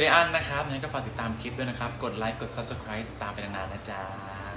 เดียนนะครับงั้นก็ฝากติดตามคลิปด้วยนะครับ กดไลค์ กด Subscribe ติดตามไปนานๆนะจ๊ะ